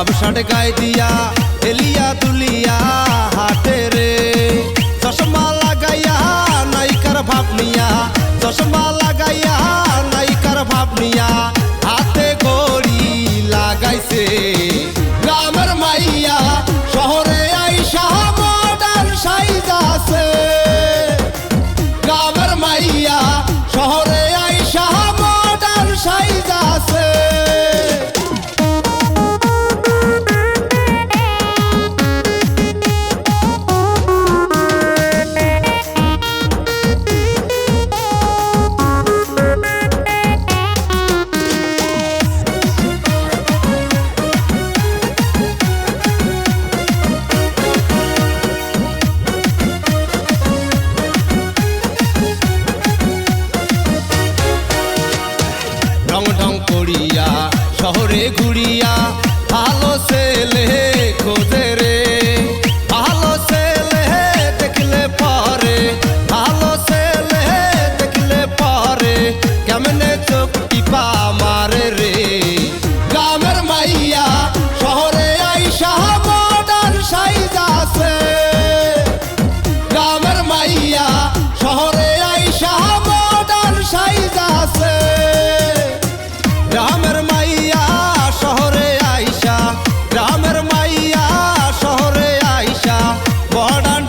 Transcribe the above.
আবসাট গায়ে দিয়া এলিয়া তুলিয়া হাটে রে চশমা লাগাইয়া নাইকার ভাব নিয়া চশমা শহরে ঘুরিয়া ভালো ছেলে খোঁজে রে। ভালো ছেলে দেখলে পরে, ভালো ছেলে দেখলে পরে, কেমনে চোখ টিপা মারে রে। গ্রামের মাইয়া শহরে আইসা வாடா